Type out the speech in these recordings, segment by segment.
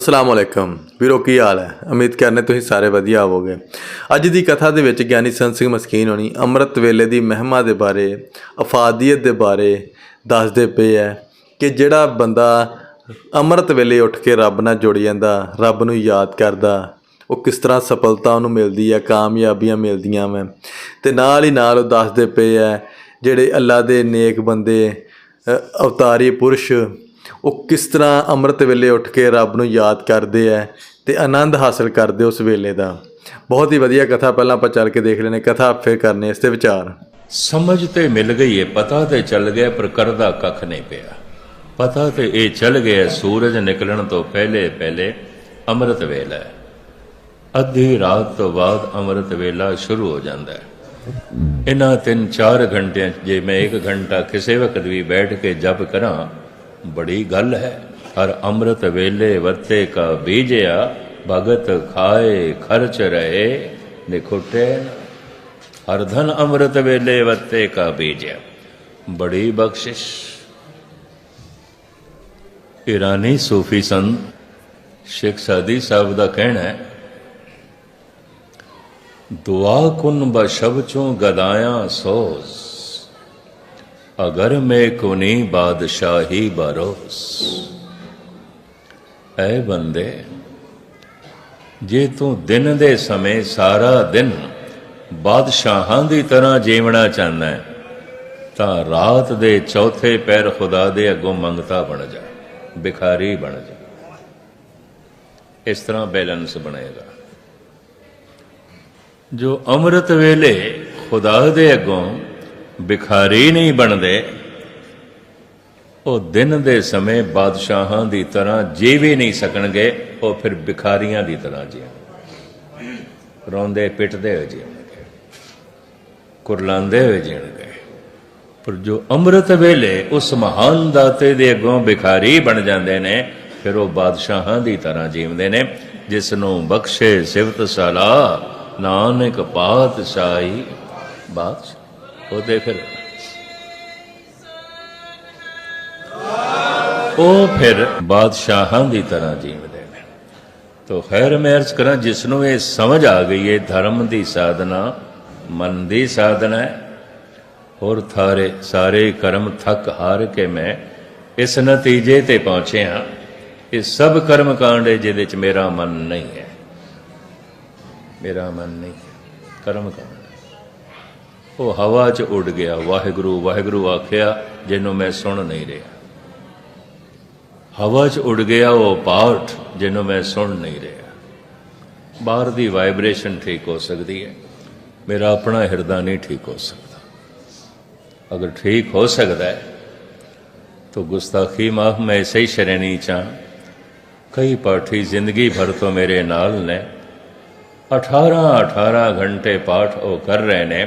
ਅਸਲਾਮ ਅਲੈਕਮ ਵੀਰੋ, ਕੀ ਹਾਲ ਹੈ? ਉਮੀਦ ਕਰਨੇ ਤੁਸੀਂ ਸਾਰੇ ਵਧੀਆ ਹੋਵੋਗੇ। ਅੱਜ ਦੀ ਕਥਾ ਦੇ ਵਿੱਚ ਗਿਆਨੀ ਸੰਤ ਸਿੰਘ ਮਸਕੀਨ ਹੋਣੀ ਅੰਮ੍ਰਿਤ ਵੇਲੇ ਦੀ ਮਹਿਮਾ ਦੇ ਬਾਰੇ, ਅਫਾਦੀਅਤ ਦੇ ਬਾਰੇ ਦੱਸਦੇ ਪਏ ਹੈ ਕਿ ਜਿਹੜਾ ਬੰਦਾ ਅੰਮ੍ਰਿਤ ਵੇਲੇ ਉੱਠ ਕੇ ਰੱਬ ਨਾਲ ਜੁੜ ਜਾਂਦਾ, ਰੱਬ ਨੂੰ ਯਾਦ ਕਰਦਾ, ਉਹ ਕਿਸ ਤਰ੍ਹਾਂ ਸਫਲਤਾ ਉਹਨੂੰ ਮਿਲਦੀ ਹੈ, ਕਾਮਯਾਬੀਆਂ ਮਿਲਦੀਆਂ ਵਾ। ਤੇ ਨਾਲ ਹੀ ਨਾਲ ਉਹ ਦੱਸਦੇ ਪਏ ਹੈ, ਜਿਹੜੇ ਅੱਲਾ ਦੇ ਨੇਕ ਬੰਦੇ ਅਵਤਾਰੀ ਪੁਰਸ਼ ਉਹ ਕਿਸ ਤਰ੍ਹਾਂ ਅੰਮ੍ਰਿਤ ਵੇਲੇ ਉੱਠ ਕੇ ਰੱਬ ਨੂੰ ਯਾਦ ਕਰਦੇ ਐ ਤੇ ਆਨੰਦ ਹਾਸਲ ਕਰਦੇ ਉਸ ਵੇਲੇ ਦਾ। ਬਹੁਤ ਹੀ ਵਧੀਆ ਕਥਾ ਪਹਿਲਾਂ ਆਪਾਂ ਚੱਲ ਕੇ ਦੇਖ ਲੈਨੇ ਕਥਾ ਫਿਰ ਕਰਨੇ ਇਸ ਤੇ ਵਿਚਾਰ। ਸਮਝ ਤੇ ਮਿਲ ਗਈ ਏ, ਪਤਾ ਤੇ ਚੱਲ ਗਿਆ ਪਰ ਕਰਦਾ ਕੱਖ ਨਹੀਂ ਪਿਆ। ਪਤਾ ਤੇ ਇਹ ਚੱਲ ਗਿਆ ਸੂਰਜ ਨਿਕਲਣ ਤੋਂ ਪਹਿਲੇ ਪਹਿਲੇ ਅੰਮ੍ਰਿਤ ਵੇਲਾ ਅੱਧੀ ਰਾਤ ਤੋਂ ਬਾਅਦ ਅੰਮ੍ਰਿਤ ਵੇਲਾ ਸ਼ੁਰੂ ਹੋ ਜਾਂਦਾ ਹੈ ਇਹਨਾਂ 3-4 ਘੰਟਿਆਂ ਜੇ ਮੈਂ 1 ਘੰਟਾ ਕਿਸੇ ਵਕਤ ਵੀ ਬੈਠ ਕੇ ਜਪ ਕਰਾਂ ਬੜੀ ਗੱਲ ਹੈ। ਹਰ ਅੰਮ੍ਰਿਤ ਵੇਲੇ ਵਰਤੇ ਕਾ ਬੀਜਿਆ, ਭਗਤ ਖਾਏ, ਖਰਚ ਰਹੇ, ਨਿਖੁੱਟੇ ਹਰ ਧਨ ਅੰਮ੍ਰਿਤ ਵੇਲੇ ਵਰਤੇ ਕਾ ਬੀਜਿਆ। ਬੜੀ ਬਖਸ਼ਿਸ਼। ਇਰਾਨੀ ਸੂਫੀ ਸੰਤ ਸ਼ੇਖ ਸਾਦੀ ਸਾਹਿਬ ਦਾ ਕਹਿਣਾ ਹੈ, ਦੁਆ ਕੁਨ ਬਸ਼ਬ ਚੋਂ ਗਦਾਇਆ ਸੋਜ਼। ਅਗਰ ਮੈਂ ਕੁਨੀ ਬਾਦਸ਼ਾਹੀ ਬਰੋਸ। ਐ ਬੰਦੇ, ਜੇ ਤੂੰ ਦਿਨ ਦੇ ਸਮੇਂ ਸਾਰਾ ਦਿਨ ਬਾਦਸ਼ਾਹਾਂ ਦੀ ਤਰ੍ਹਾਂ ਜੀਵਣਾ ਚਾਹੁੰਦਾ ਹੈ, ਤਾਂ ਰਾਤ ਦੇ ਚੌਥੇ ਪੈਰ ਖੁਦਾ ਦੇ ਅੱਗੋਂ ਮੰਗਤਾ ਬਣ ਜਾ ਬਿਖਾਰੀ ਬਣ ਜਾ। ਇਸ ਤਰ੍ਹਾਂ ਬੈਲੈਂਸ ਬਣੇਗਾ। ਜੋ ਅੰਮ੍ਰਿਤ ਵੇਲੇ ਖੁਦਾ ਦੇ ਅੱਗੋਂ ਭਿਖਾਰੀ ਨਹੀਂ ਬਣਦੇ। ਉਹ ਦਿਨ ਦੇ ਸਮੇਂ ਬਾਦਸ਼ਾਹਾਂ ਦੀ ਤਰ੍ਹਾਂ ਜੀ ਵੀ ਨਹੀਂ ਸਕਣਗੇ, ਉਹ ਫਿਰ ਭਿਖਾਰੀਆਂ ਦੀ ਤਰ੍ਹਾਂ ਜੀਣ ਰੋਂਦੇ ਪਿੱਟਦੇ ਹੋਏ ਜੀਣਗੇ ਕੁਰਲਾਉਂਦੇ ਹੋਏ ਜੀਣਗੇ ਪਰ ਜੋ ਅੰਮ੍ਰਿਤ ਵੇਲੇ ਉਸ ਮਹਾਨ ਦਾਤੇ ਦੇ ਅੱਗੋਂ ਭਿਖਾਰੀ ਬਣ ਜਾਂਦੇ ਨੇ, ਫਿਰ ਉਹ ਬਾਦਸ਼ਾਹਾਂ ਦੀ ਤਰ੍ਹਾਂ ਜੀਵਦੇ ਨੇ, ਜਿਸ ਨੂੰ ਬਖਸ਼ੇ ਸਿਫਤ ਸਲਾ ਨਾਨਕ ਪਾਤਸ਼ਾਹੀ, ਬਾਦਸ਼ਾਹ। ਉਹ ਫਿਰ ਉਹ ਫਿਰ ਬਾਦਸ਼ਾਹਾਂ ਦੀ ਤਰ੍ਹਾਂ ਜੀਵਦੇ ਨੇ। ਤੋ ਖੈਰ ਮੈਂ ਅਰਜ਼ ਕਰਾਂ, ਜਿਸ ਨੂੰ ਇਹ ਸਮਝ ਆ ਗਈ ਹੈ ਧਰਮ ਦੀ ਸਾਧਨਾ, ਮਨ ਦੀ ਸਾਧਨਾ ਹੈ। ਹੋਰ ਥਾਰੇ ਸਾਰੇ ਕਰਮ ਥੱਕ ਹਾਰ ਕੇ ਮੈਂ ਇਸ ਨਤੀਜੇ ਤੇ ਪਹੁੰਚਿਆ ਇਹ ਸਭ ਕਰਮ ਕਾਂਡ ਹੈ ਜਿਹਦੇ ਚ ਮੇਰਾ ਮਨ ਨਹੀਂ ਹੈ। ਮੇਰਾ ਮਨ ਨਹੀਂ ਹੈ। ਕਰਮ ਕਾਂਡ ਉਹ ਹਵਾ 'ਚ ਉੱਡ ਗਿਆ ਵਾਹਿਗੁਰੂ ਵਾਹਿਗੁਰੂ ਆਖਿਆ ਜਿਹਨੂੰ ਮੈਂ ਸੁਣ ਨਹੀਂ ਰਿਹਾ ਹਵਾ 'ਚ ਉੱਡ ਗਿਆ ਉਹ ਪਾਠ ਜਿਹਨੂੰ ਮੈਂ ਸੁਣ ਨਹੀਂ ਰਿਹਾ ਬਾਹਰ ਦੀ ਵਾਈਬ੍ਰੇਸ਼ਨ ਠੀਕ ਹੋ ਸਕਦੀ ਹੈ ਮੇਰਾ ਆਪਣਾ ਹਿਰਦਾ ਨਹੀਂ ਠੀਕ ਹੋ ਸਕਦਾ ਅਗਰ ਠੀਕ ਹੋ ਸਕਦਾ ਹੈ तो गुस्ताखी माफ मैं ऐसे ही शरणी चाह कई पाठी जिंदगी भर तो मेरे नाल ने 18 18 घंटे पाठ ਉਹ ਕਰ ਰਹੇ ਨੇ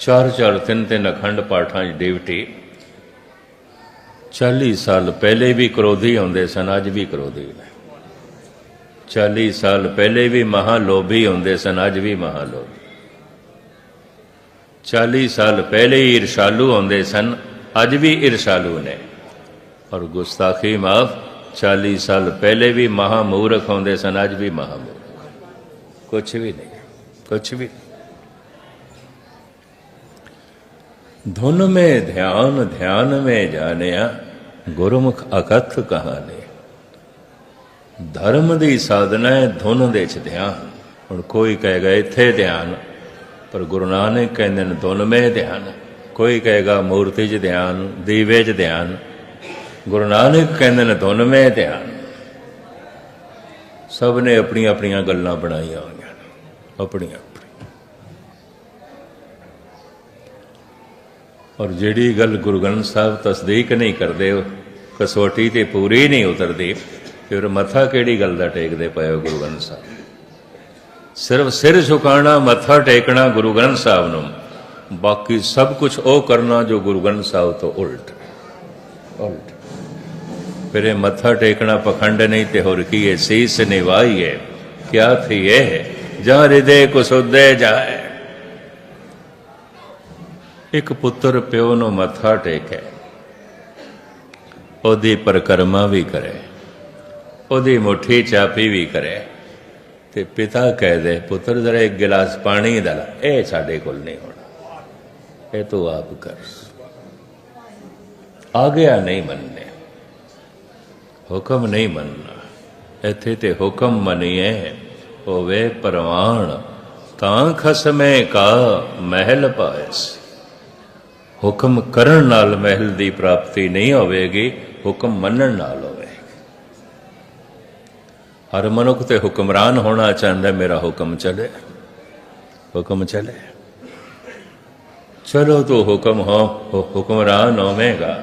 ਚਾਰ ਚਾਰ ਤਿੰਨ ਤਿੰਨ ਅਖੰਡ ਪਾਠਾਂ 'ਚ ਡਿਊਟੀ 40 ਸਾਲ ਪਹਿਲੇ ਵੀ ਕਰੋਧੀ ਹੁੰਦੇ ਸਨ, ਅੱਜ ਵੀ ਕਰੋਧੀ ਨੇ। 40 ਸਾਲ ਪਹਿਲੇ ਵੀ ਮਹਾ ਲੋਭੀ ਹੁੰਦੇ ਸਨ, ਅੱਜ ਵੀ ਮਹਾ ਲੋਭੀ 40 ਸਾਲ ਪਹਿਲੇ ਹੀ ਈਰਸ਼ਾਲੂ ਹੁੰਦੇ ਸਨ, ਅੱਜ ਵੀ ਈਰਸ਼ਾਲੂ ਨੇ। ਔਰ ਗੁਸਤਾਖੀ ਮਾਫ 40 ਸਾਲ ਪਹਿਲੇ ਵੀ ਮਹਾ ਮੂਰਖ ਹੁੰਦੇ ਸਨ, ਅੱਜ ਵੀ ਮਹਾ ਮੂਰਖ ਕੁਛ ਵੀ ਨਹੀਂ, ਕੁਛ ਵੀ ਧੁਨ ਮੇ ਧਿਆਨ ਧਿਆਨ ਮੇ ਜਾਣਿਆ, ਗੁਰਮੁਖ ਅਕਥ ਕਹਾਣੀ। ਧਰਮ ਦੀ ਸਾਧਨਾ ਹੈ ਧੁਨ ਦੇ ਚ ਧਿਆਨ। ਹੁਣ ਕੋਈ ਕਹੇਗਾ ਇੱਥੇ ਧਿਆਨ, ਪਰ ਗੁਰੂ ਨਾਨਕ ਕਹਿੰਦੇ ਨੇ ਧੁਨ ਮੇ ਧਿਆਨ। ਕੋਈ ਕਹੇਗਾ ਮੂਰਤੀ 'ਚ ਧਿਆਨ, ਦੀਵੇ 'ਚ ਧਿਆਨ। ਗੁਰੂ ਨਾਨਕ ਕਹਿੰਦੇ ਨੇ ਧੁਨ ਮੇ ਧਿਆਨ। ਸਭ ਨੇ ਆਪਣੀਆਂ ਆਪਣੀਆਂ ਗੱਲਾਂ ਬਣਾਈਆਂ ਹੋਈਆਂ ਆਪਣੀਆਂ ਆਪਣੀਆਂ ਔਰ ਜਿਹੜੀ ਗੱਲ ਗੁਰੂ ਗ੍ਰੰਥ ਸਾਹਿਬ ਤਸਦੀਕ ਨਹੀਂ ਕਰਦੇ ਉਹ ਕਸੌਟੀ ਤੇ ਪੂਰੀ ਨਹੀਂ ਉਤਰਦੀ ਫਿਰ ਮੱਥਾ ਕਿਹੜੀ ਗੱਲ ਦਾ ਟੇਕਦੇ ਪਏ ਹੋ ਗੁਰੂ ਗ੍ਰੰਥ ਸਾਹਿਬ? ਸਿਰਫ ਸਿਰ ਝੁਕਾਣਾ ਮੱਥਾ ਟੇਕਣਾ ਗੁਰੂ ਗ੍ਰੰਥ ਸਾਹਿਬ ਨੂੰ। ਬਾਕੀ ਸਭ ਕੁਝ ਉਹ ਕਰਨਾ ਜੋ ਗੁਰੂ ਗ੍ਰੰਥ ਸਾਹਿਬ ਤੋਂ ਉਲਟ। ਉਲਟ। ਫਿਰ ਇਹ ਮੱਥਾ ਟੇਕਣਾ ਪਖੰਡ ਨਹੀਂ ਤੇ ਹੋਰ ਕੀ ਹੈ? ਸੀਸ ਨਿਵਾਈਏ ਕਿਆ ਥੀ ਇਹ ਜਾਂ ਹਿਰਦੇ ਕੋ ਸੁਦੇ ਜਾਏ। ਇੱਕ ਪੁੱਤਰ ਪਿਓ ਨੂੰ ਮੱਥਾ ਟੇਕੇ। ਉਹਦੀ ਪਰਕਰਮਾ ਵੀ ਕਰੇ। ਉਹਦੀ ਮੁੱਠੀ ਚਾਪੀ ਵੀ ਕਰੇ। ਤੇ ਪਿਤਾ ਕਹਿ ਦੇ ਪੁੱਤਰ, ਜਰਾ ਇੱਕ ਗਿਲਾਸ ਪਾਣੀ ਦਾ ਲੈ। ਇਹ ਸਾਡੇ ਕੋਲ ਨਹੀਂ ਹੋਣਾ। ਇਹ ਤੂੰ ਆਪ ਕਰ। ਗਿਆ ਨਹੀਂ ਮੰਨਨੇ ਹੁਕਮ ਨਹੀਂ ਮੰਨਣਾ। ਇੱਥੇ ਤੇ ਹੁਕਮ ਮੰਨੀਏ, ਹੋਵੇ ਪ੍ਰਵਾਨ ਤਾਂ ਖਸਮੇ ਕਾ ਮਹਿਲ ਪਾਇਸ। ਹੁਕਮ ਕਰਨ ਨਾਲ ਮਹਿਲ ਦੀ ਪ੍ਰਾਪਤੀ ਨਹੀਂ ਹੋਵੇਗੀ, ਹੁਕਮ ਮੰਨਣ ਨਾਲ ਹੋਵੇਗੀ। ਹਰ ਮਨੁੱਖ ਤੇ ਹੁਕਮਰਾਨ ਹੋਣਾ ਚਾਹੁੰਦਾ ਮੇਰਾ ਹੁਕਮ ਚਲੇ। ਹੁਕਮ ਚਲੇ। ਚਲੋ ਤੋ ਹੁਕਮ ਹੋ ਹੁਕਮਰਾਨ ਹੋਵੇਗਾ,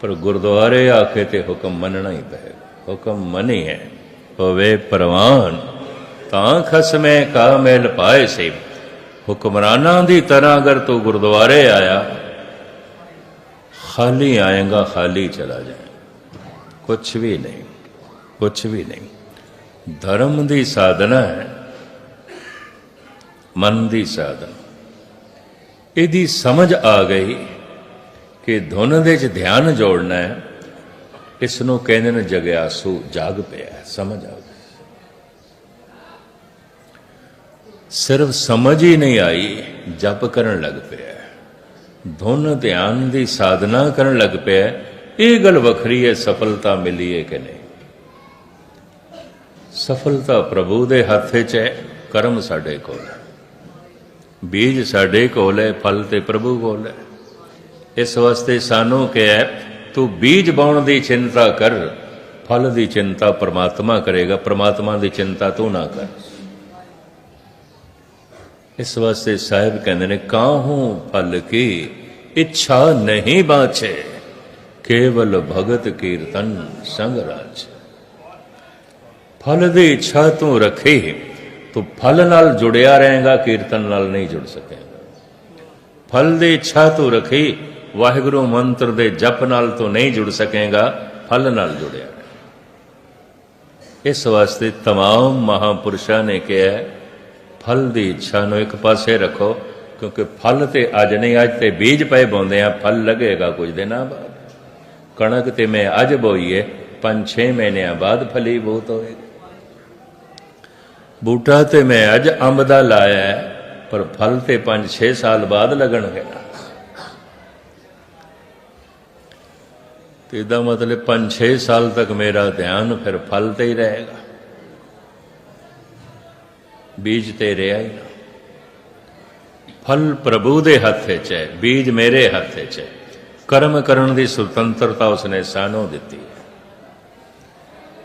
ਪਰ ਗੁਰਦੁਆਰੇ ਆਖੇ ਤੇ ਹੁਕਮ ਮੰਨਣਾ ਹੀ ਪਏਗਾ। ਹੁਕਮ ਮੰਨੀ ਹੈ ਹੋਵੇ ਪਰਵਾਨ, ਤਾਂ ਖਸਮੇ ਕਾ ਮੇਲ ਪਾਏ ਸੇ ਹੁਕਮਰਾਨਾਂ ਦੀ ਤਰ੍ਹਾਂ ਅਗਰ ਤੂੰ ਗੁਰਦੁਆਰੇ ਆਇਆ, ਖਾਲੀ ਆਏਗਾ, ਖਾਲੀ ਚਲਾ ਜਾਏ। ਕੁਛ ਵੀ ਨਹੀਂ, ਕੁਛ ਵੀ ਨਹੀਂ। ਧਰਮ ਦੀ ਸਾਧਨਾ ਹੈ, ਮਨ ਦੀ ਸਾਧਨਾ। ਇਹਦੀ ਸਮਝ ਆ ਗਈ ਕਿ ਧੁਨ ਦੇ ਚ ਧਿਆਨ ਜੋੜਨਾ ਹੈ ਇਸ ਨੂੰ ਕਹਿੰਦੇ ਨੇ ਜਗਿਆਸੂ, ਜਾਗ ਪਿਆ, ਸਮਝ ਆ ਸਿਰਫ ਸਮਝ ਹੀ ਨਹੀਂ ਆਈ, ਜਪ ਕਰਨ ਲੱਗ ਪਿਆ। ਧੁਨ ਧਿਆਨ ਦੀ ਸਾਧਨਾ ਕਰਨ ਲੱਗ ਪਿਆ। ਇਹ ਗੱਲ ਵੱਖਰੀ ਹੈ, ਸਫਲਤਾ ਮਿਲੀ ਹੈ ਕਿ ਨਹੀਂ? ਸਫਲਤਾ ਪ੍ਰਭੂ ਦੇ ਹੱਥ 'ਚ ਹੈ, ਕਰਮ ਸਾਡੇ ਕੋਲ ਹੈ। ਬੀਜ ਸਾਡੇ ਕੋਲ ਹੈ, ਫਲ ਤੇ ਪ੍ਰਭੂ ਕੋਲ ਹੈ। ਇਸ ਵਾਸਤੇ ਸਾਨੂੰ ਕਿਹਾ, ਤੂੰ ਬੀਜ ਬਾਉਣ ਦੀ ਚਿੰਤਾ ਕਰ, ਫਲ ਦੀ ਚਿੰਤਾ ਪ੍ਰਮਾਤਮਾ ਕਰੇਗਾ, ਪ੍ਰਮਾਤਮਾ ਦੀ ਚਿੰਤਾ ਤੂੰ ਨਾ ਕਰ। ਇਸ ਵਾਸਤੇ ਸਾਹਿਬ ਕਹਿੰਦੇ ਨੇ ਕਾਹੂ ਫਲ ਕੀ ਇੱਛਾ ਨਹੀਂ ਬਾਛੇ ਕੇਵਲ ਭਗਤ ਕੀਰਤਨ ਸੰਗ ਰਾਜ ਫਲ ਦੀ ਇੱਛਾ ਤੂੰ ਰੱਖੇ ਤੂੰ ਫਲ ਨਾਲ ਜੁੜਿਆ ਰਹੇਗਾ ਕੀਰਤਨ ਨਾਲ ਨਹੀਂ ਜੁੜ ਸਕੇਗਾ ਫਲ ਦੀ ਇੱਛਾ ਤੂੰ ਰੱਖੀ ਵਾਹਿਗੁਰੂ ਮੰਤਰ ਦੇ ਜਪ ਨਾਲ ਤੂੰ ਨਹੀਂ ਜੁੜ ਸਕੇਗਾ ਫਲ ਨਾਲ ਜੁੜਿਆ ਰਹੇ ਇਸ ਵਾਸਤੇ तमाम ਮਹਾਪੁਰਸ਼ਾਂ ਨੇ ਕਿਹਾ ਹੈ, ਫਲ ਦੀ ਇੱਛਾ ਨੂੰ ਇੱਕ ਪਾਸੇ ਰੱਖੋ, ਕਿਉਂਕਿ ਫਲ ਤੇ ਅੱਜ ਨਹੀਂ, ਅੱਜ ਤੇ ਬੀਜ ਪਏ ਬੋਂਦੇ ਆ, ਫਲ ਲੱਗੇਗਾ ਕੁਝ ਦਿਨਾਂ ਬਾਅਦ। ਕਣਕ ਤੇ ਮੈਂ ਅੱਜ ਬੋਈਏ 5-6 ਮਹੀਨਿਆਂ ਬਾਅਦ ਫਲੀ ਬਹੁਤ ਹੋਏਗੀ ਬੂਟਾ ਤੇ ਮੈਂ ਅੱਜ ਅੰਬ ਦਾ ਲਾਇਆ ਪਰ ਫਲ ਤੇ 5-6 ਸਾਲ ਬਾਅਦ ਲੱਗਣਗੇ। ਤੇ ਇਹਦਾ ਮਤਲਬ 5-6 ਸਾਲ ਤੱਕ ਮੇਰਾ ਧਿਆਨ ਫਿਰ ਫਲ ਤੇ ਹੀ ਰਹੇਗਾ। ਬੀਜ ਤੇ ਰਿਹਾ ਹੀ ਨਾ। ਫਲ ਪ੍ਰਭੂ ਦੇ ਹੱਥ 'ਚ ਹੈ, ਬੀਜ ਮੇਰੇ ਹੱਥ 'ਚ ਹੈ। ਕਰਮ ਕਰਨ ਦੀ ਸੁਤੰਤਰਤਾ ਉਸਨੇ ਸਾਨੂੰ ਦਿੱਤੀ ਹੈ।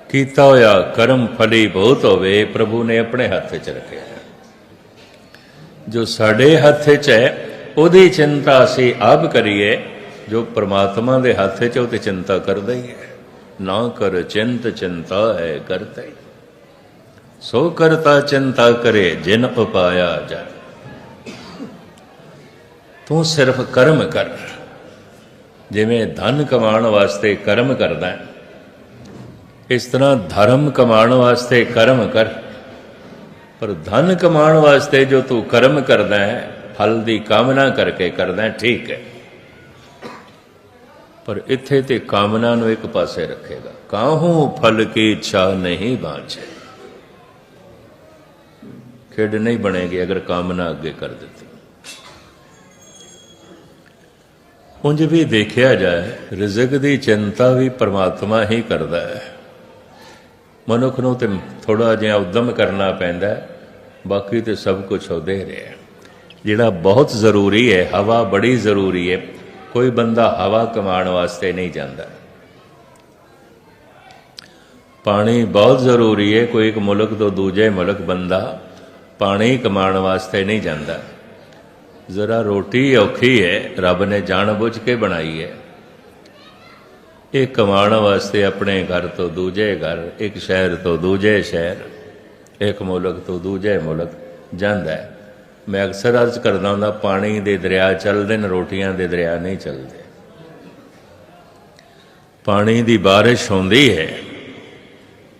ਕੀਤਾ ਹੋਇਆ ਕਰਮ ਫਲੀ ਬਹੁਤ ਹੋਵੇ, ਪ੍ਰਭੂ ਨੇ ਆਪਣੇ ਹੱਥ 'ਚ ਰੱਖਿਆ ਜੋ ਸਾਡੇ ਹੱਥ 'ਚ ਹੈ, ਉਹਦੀ ਚਿੰਤਾ ਅਸੀਂ ਆਪ ਕਰੀਏ, ਜੋ ਪ੍ਰਮਾਤਮਾ ਦੇ ਹੱਥ 'ਚ ਉਹ ਤੇ ਚਿੰਤਾ ਕਰਦਾ ਹੀ ਹੈ। ਨਾ ਕਰ ਚਿੰਤ, ਚਿੰਤਾ ਹੈ, ਕਰਤਾ ਹੀ। ਸੋ ਕਰਤਾ ਚਿੰਤਾ ਕਰੇ ਜਿਨ ਉਪਾਇਆ ਜਾ ਤੂੰ ਸਿਰਫ ਕਰਮ ਕਰ। ਜਿਵੇਂ ਧਨ ਕਮਾਉਣ ਵਾਸਤੇ ਕਰਮ ਕਰਦਾ ਹੈ, ਇਸ ਤਰ੍ਹਾਂ ਧਰਮ ਕਮਾਉਣ ਵਾਸਤੇ ਕਰਮ ਕਰ। ਪਰ ਧਨ ਕਮਾਉਣ ਵਾਸਤੇ ਜੋ ਤੂੰ ਕਰਮ ਕਰਦਾ ਹੈ, ਫਲ ਦੀ ਕਾਮਨਾ ਕਰਕੇ ਕਰਦਾ ਠੀਕ ਹੈ। ਪਰ ਇੱਥੇ ਤੇ ਕਾਮਨਾ ਨੂੰ ਇੱਕ ਪਾਸੇ ਰੱਖੇਗਾ। ਕਾਹੂ ਫਲ ਕੀ ਇੱਛਾ ਨਹੀਂ ਬਾਂਝੇ? ਖੇਡ ਨਹੀਂ ਬਣੇਗੀ ਅਗਰ ਕਾਮਨਾ ਅੱਗੇ ਕਰ ਦਿੱਤੀ। ਉਂਝ ਵੀ ਦੇਖਿਆ ਜਾਏ, ਰਿਜ਼ਕ ਦੀ ਚਿੰਤਾ ਵੀ ਪਰਮਾਤਮਾ ਹੀ ਕਰਦਾ ਹੈ। ਮਨੁੱਖ ਨੂੰ ਤੇ ਥੋੜਾ ਜਿਹਾ ਉਦਮ ਕਰਨਾ ਪੈਂਦਾ ਬਾਕੀ ਤੇ ਸਭ ਕੁਝ ਉਹਦੇ ਰਿਹਾ। ਜਿਹੜਾ ਬਹੁਤ ਜ਼ਰੂਰੀ ਹੈ, ਹਵਾ ਬੜੀ ਜ਼ਰੂਰੀ ਹੈ, ਕੋਈ ਬੰਦਾ ਹਵਾ ਕਮਾਉਣ ਵਾਸਤੇ ਨਹੀਂ ਜਾਂਦਾ। ਪਾਣੀ ਬਹੁਤ ਜ਼ਰੂਰੀ ਹੈ, ਕੋਈ ਇੱਕ ਮੁਲਕ ਤੋਂ ਦੂਜੇ ਮੁਲਕ ਬੰਦਾ ਪਾਣੀ ਕਮਾਉਣ ਵਾਸਤੇ ਨਹੀਂ ਜਾਂਦਾ। ਜ਼ਰਾ ਰੋਟੀ ਔਖੀ ਹੈ, ਰੱਬ ਨੇ ਜਾਣ ਬੁੱਝ ਕੇ ਬਣਾਈ ਹੈ। ਇਹ ਕਮਾਉਣ ਵਾਸਤੇ ਆਪਣੇ ਘਰ ਤੋਂ ਦੂਜੇ ਘਰ, ਇੱਕ ਸ਼ਹਿਰ ਤੋਂ ਦੂਜੇ ਸ਼ਹਿਰ, ਇੱਕ ਮੁਲਕ ਤੋਂ ਦੂਜੇ ਮੁਲਕ ਜਾਂਦਾ ਹੈ। ਮੈਂ ਅਕਸਰ ਅਰਜ਼ ਕਰਦਾ ਹੁੰਦਾ, ਪਾਣੀ ਦੇ ਦਰਿਆ ਚੱਲਦੇ ਨੇ, ਰੋਟੀਆਂ ਦੇ ਦਰਿਆ ਨਹੀਂ ਚੱਲਦੇ। ਪਾਣੀ ਦੀ ਬਾਰਿਸ਼ ਹੁੰਦੀ ਹੈ,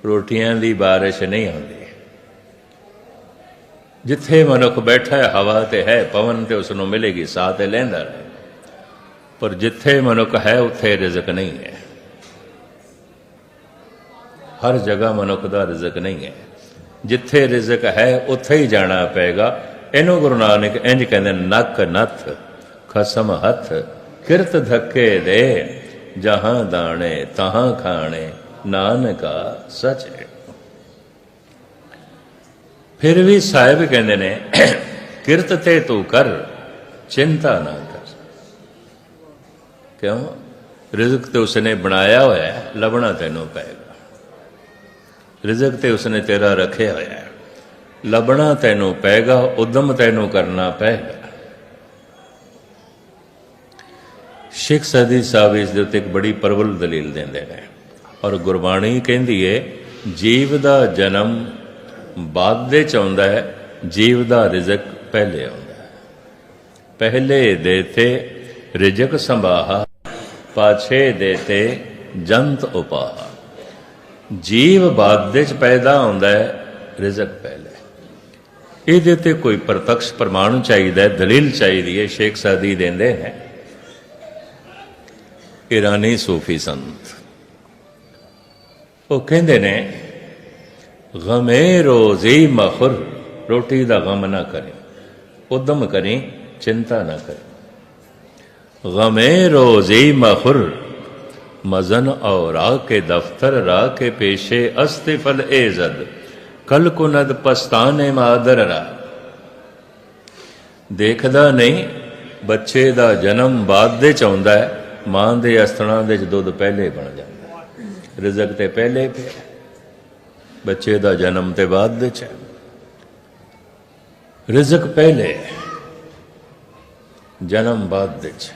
ਰੋਟੀਆਂ ਦੀ ਬਾਰਿਸ਼ ਨਹੀਂ ਹੁੰਦੀ। ਜਿੱਥੇ ਮਨੁੱਖ ਬੈਠਾ ਹੈ, ਹਵਾ ਤੇ ਹੈ, ਪਵਨ ਤੇ ਉਸ ਨੂੰ ਮਿਲੇਗੀ ਸਾਹ ਤੇ ਲੈਂਦਾ ਰਹੇ। ਪਰ ਜਿੱਥੇ ਮਨੁੱਖ ਹੈ, ਉੱਥੇ ਰਿਜ਼ਕ ਨਹੀਂ ਹੈ। ਹਰ ਜਗ੍ਹਾ ਮਨੁੱਖ ਦਾ ਰਿਜ਼ਕ ਨਹੀਂ ਹੈ। ਜਿੱਥੇ ਰਿਜ਼ਕ ਹੈ, ਉੱਥੇ ਹੀ ਜਾਣਾ ਪਏਗਾ। ਇਹਨੂੰ ਗੁਰੂ ਨਾਨਕ ਇੰਜ ਕਹਿੰਦੇ ਨੱਕ ਨੱਥ, ਖਸਮ ਹੱਥ, ਕਿਰਤ ਧੱਕੇ ਦੇ, ਜਹਾਂ ਦਾਣੇ, ਤਹਾਂ ਖਾਣੇ, ਨਾਨਕਾ ਸਚ ਹੈ ਫਿਰ ਵੀ ਸਾਹਿਬ ਕਹਿੰਦੇ ਨੇ, ਕਿਰਤ ਤੇ ਤੂੰ ਕਰ, ਚਿੰਤਾ ਨਾ ਕਰ। ਕਿਉਂ? ਰਿਜ਼ਕ ਤੇ ਉਸਨੇ ਬਣਾਇਆ ਹੋਇਆ ਹੈ, ਲੱਭਣਾ ਤੈਨੂੰ ਪਏਗਾ। ਰਿਜ਼ਕ ਤੇ ਉਸਨੇ ਤੇਰਾ ਰੱਖਿਆ ਹੋਇਆ ਹੈ। ਲੱਭਣਾ ਤੈਨੂੰ ਪਏਗਾ, ਉਦਮ ਤੈਨੂੰ ਕਰਨਾ ਪਏਗਾ। ਸਿੱਖ ਸਦੀ ਸਾਹਿਬ ਇਸ ਦੇ ਉੱਤੇ ਇੱਕ ਬੜੀ ਪ੍ਰਬਲ ਦਲੀਲ ਦਿੰਦੇ ਨੇ ਔਰ ਗੁਰਬਾਣੀ ਕਹਿੰਦੀ ਏ, ਜੀਵ ਦਾ ਜਨਮ ਬਾਅਦ ਚ ਆਉਂਦਾ ਹੈ, ਜੀਵ ਦਾ ਰਿਜ਼ਕ ਪਹਿਲੇ ਆਉਂਦਾ ਹੈ। ਪਹਿਲੇ ਦੇਤੇ ਰਿਜ਼ਕ ਸੰਭਾਹਾ, ਪਾਛੇ ਦੇਤੇ ਜੰਤ ਉਪਾਹਾ। ਜੀਵ ਬਾਅਦ ਦੇ ਚ ਪੈਦਾ ਹੁੰਦਾ ਹੈ, ਰਿਜ਼ਕ ਪਹਿਲੇ। ਇਹਦੇ ਤੇ ਕੋਈ ਪ੍ਰਤੱਖ ਪ੍ਰਮਾਣ ਚਾਹੀਦਾ ਦਲੀਲ ਚਾਹੀਦੀ ਹੈ, ਸ਼ੇਖ ਸਾਦੀ ਦਿੰਦੇ ਨੇ ਇਰਾਨੀ ਸੂਫੀ ਸੰਤ। ਉਹ ਕਹਿੰਦੇ ਨੇ ਗਮੇ ਰੋਜ਼ੀ ਮਖਰ। ਰੋਟੀ ਦਾ ਗਮ ਨਾ ਕਰੇ। ਉਦਮ ਕਰੇ, ਚਿੰਤਾ ਨਾ ਕਰੇ। ਗਮੇ ਰੋਜ਼ੀ ਮਖਰ। ਮਜ਼ਨ ਔਰ ਰਾ ਕੇ ਦਫਤਰ, ਰਾ ਕੇ ਪੇਸ਼ੇ ਅਸਤਫਲ ਏਜ਼ਦ ਕਲ ਕੁਨਦ ਪਸਤਾਨੇ ਮਾਦਰ ਰਾ। ਦੇਖਦਾ ਨਹੀਂ, ਬੱਚੇ ਦਾ ਜਨਮ ਬਾਅਦ ਦੇ ਚ ਆਉਂਦਾ ਹੈ। ਮਾਂ ਦੇ ਅਸਤਣਾ ਦੇ ਚ ਦੁੱਧ ਪਹਿਲੇ ਬਣ ਜਾਂਦਾ ਰਿਜ਼ਕ ਤੇ ਪਹਿਲੇ ਪਿਆ। ਬੱਚੇ ਦਾ ਜਨਮ ਤੇ ਬਾਅਦ ਵਿੱਚ ਹੈ। ਰਿਜ਼ਕ ਪਹਿਲੇ ਜਨਮ ਬਾਅਦ ਦੇ ਚ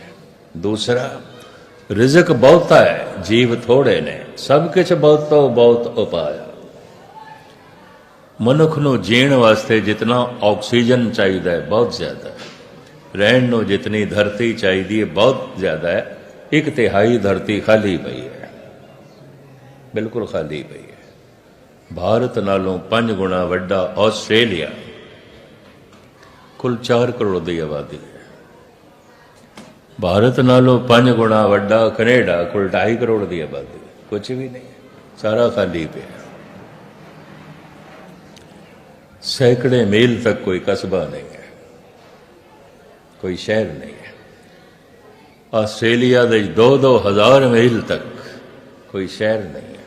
ਦੂਸਰਾ, ਰਿਜ਼ਕ ਬਹੁਤਾ ਹੈ, ਜੀਵ ਥੋੜੇ ਨੇ। ਸਭ ਕੁਝ ਬਹੁਤੋ ਬਹੁਤ ਉਪਾਇਆ ਮਨੁੱਖ ਨੂੰ ਜੀਣ ਵਾਸਤੇ ਜਿਤਨਾ ਆਕਸੀਜਨ ਚਾਹੀਦਾ ਹੈ, ਬਹੁਤ ਜ਼ਿਆਦਾ ਹੈ। ਰਹਿਣ ਨੂੰ ਜਿਤਨੀ ਧਰਤੀ ਚਾਹੀਦੀ ਹੈ, ਬਹੁਤ ਜ਼ਿਆਦਾ ਹੈ। ਇੱਕ ਤਿਹਾਈ ਧਰਤੀ ਖਾਲੀ ਪਈ ਹੈ। ਬਿਲਕੁਲ ਖਾਲੀ ਪਈ ਭਾਰਤ ਨਾਲੋਂ 5 ਗੁਣਾ ਵੱਡਾ ਆਸਟ੍ਰੇਲੀਆ। ਕੁੱਲ 4 ਕਰੋੜ ਦੀ ਆਬਾਦੀ ਹੈ। ਭਾਰਤ ਨਾਲੋਂ 5 ਗੁਣਾ ਵੱਡਾ ਕੈਨੇਡਾ, ਕੁੱਲ 2.5 ਕਰੋੜ ਦੀ ਆਬਾਦੀ ਹੈ। ਕੁਝ ਵੀ ਨਹੀਂ ਸਾਰਾ ਖਾਲੀ ਪਿਆ ਸੈਂਕੜੇ ਮੀਲ ਤੱਕ ਕੋਈ ਕਸਬਾ ਨਹੀਂ ਹੈ। ਕੋਈ ਸ਼ਹਿਰ ਨਹੀਂ ਹੈ। ਆਸਟ੍ਰੇਲੀਆ ਦੇ 2-2 ਹਜ਼ਾਰ ਮੀਲ ਤੱਕ ਕੋਈ ਸ਼ਹਿਰ ਨਹੀਂ ਹੈ।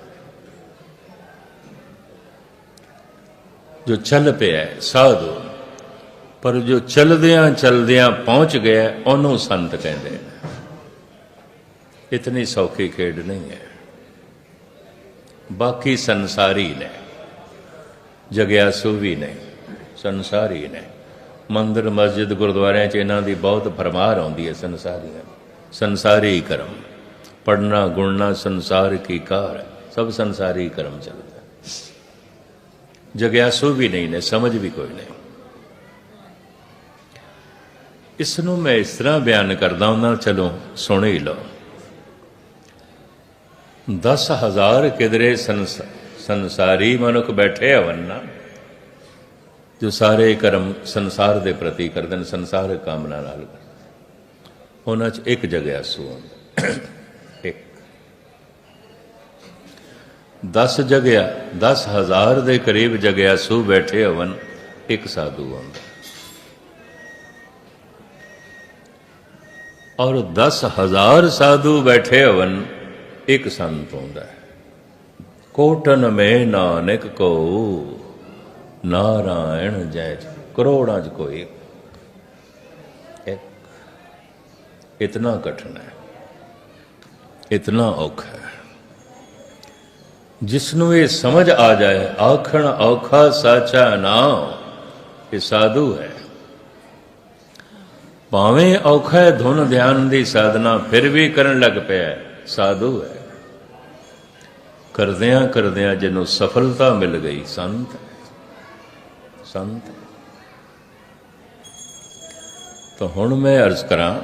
ਜੋ ਚੱਲ ਪਿਆ ਹੈ, ਸਾਧੂ। ਪਰ ਜੋ ਚਲਦਿਆਂ ਚਲਦਿਆਂ ਪਹੁੰਚ ਗਿਆ ਉਹਨੂੰ ਸੰਤ ਕਹਿੰਦੇ ਇਤਨੀ ਸੌਖੀ ਖੇਡ ਨਹੀਂ ਹੈ। ਬਾਕੀ ਸੰਸਾਰੀ ਨੇ। ਜਗਿਆਸੂ ਵੀ ਨੇ। ਸੰਸਾਰੀ ਨੇ। ਮੰਦਰ ਮਸਜਿਦ ਗੁਰਦੁਆਰਿਆਂ 'ਚ ਇਹਨਾਂ ਦੀ ਬਹੁਤ ਫਰਮਾਰ ਆਉਂਦੀ ਹੈ ਸੰਸਾਰੀਆਂ ਸੰਸਾਰੀ ਕਰਮ। ਪੜਨਾ ਗੁਣਨਾ ਸੰਸਾਰ ਕੀ ਕਾਰ ਸਭ ਸੰਸਾਰੀ ਕਰਮ ਚੱਲਦਾ ਜਗਿਆਸੂ ਵੀ ਨਹੀਂ ਨੇ, ਸਮਝ ਵੀ ਕੋਈ ਨਹੀਂ। ਇਸ ਨੂੰ ਮੈਂ ਇਸ ਤਰ੍ਹਾਂ ਬਿਆਨ ਕਰਦਾ ਹੁੰਦਾ, ਚਲੋ ਸੁਣ ਹੀ ਲਓ। 10000 ਕਿਦਰੇ ਸੰਸ- ਸੰਸਾਰੀ ਮਨੁੱਖ ਬੈਠੇ ਹਵਨ ਨਾ, ਜੋ ਸਾਰੇ ਕਰਮ ਸੰਸਾਰ ਦੇ ਪ੍ਰਤੀ ਕਰਦੇ ਨੇ, ਸੰਸਾਰ ਕਾਮਨਾ ਨਾਲ ਉਹਨਾਂ 'ਚ ਇੱਕ ਜਗਿਆਸੂ ਹੁੰਦਾ ਇੱਕ 10 ਜਗਿਆ 10000 ਦੇ ਕਰੀਬ ਜਗਿਆ ਸੂ ਬੈਠੇ ਹਵਨ, ਇੱਕ ਸਾਧੂ ਆਉਂਦਾ। ਔਰ 10000 ਸਾਧੂ ਬੈਠੇ ਹਵਨ, ਇੱਕ ਸੰਤ ਆਉਂਦਾ ਹੈ। ਕੋਟਨ ਮੇ ਨਾਨਕ ਕੋ, ਨਾਰਾਇਣ ਜੈ, ਕਰੋੜਾਂ ਚ ਕੋਈ ਇੱਕ। ਇਤਨਾ ਕਠਿਨ ਹੈ। ਇਤਨਾ ਔਖਾ ਹੈ। ਜਿਸ ਨੂੰ ਇਹ ਸਮਝ ਆ ਜਾਏ, ਆਖਣ ਔਖਾ ਸਾਚਾ ਨਾਮ ਇਹ ਸਾਧੂ ਹੈ। ਭਾਵੇਂ ਔਖਾ ਧੁਨ ਧਿਆਨ ਦੀ ਸਾਧਨਾ ਫਿਰ ਵੀ ਕਰਨ ਲੱਗ ਪਿਆ ਸਾਧੂ ਹੈ। ਕਰਦਿਆਂ ਕਰਦਿਆਂ ਜਿਹਨੂੰ ਸਫਲਤਾ ਮਿਲ ਗਈ, ਸੰਤ ਸੰਤ ਤਾਂ ਹੁਣ ਮੈਂ ਅਰਜ਼ ਕਰਾਂ,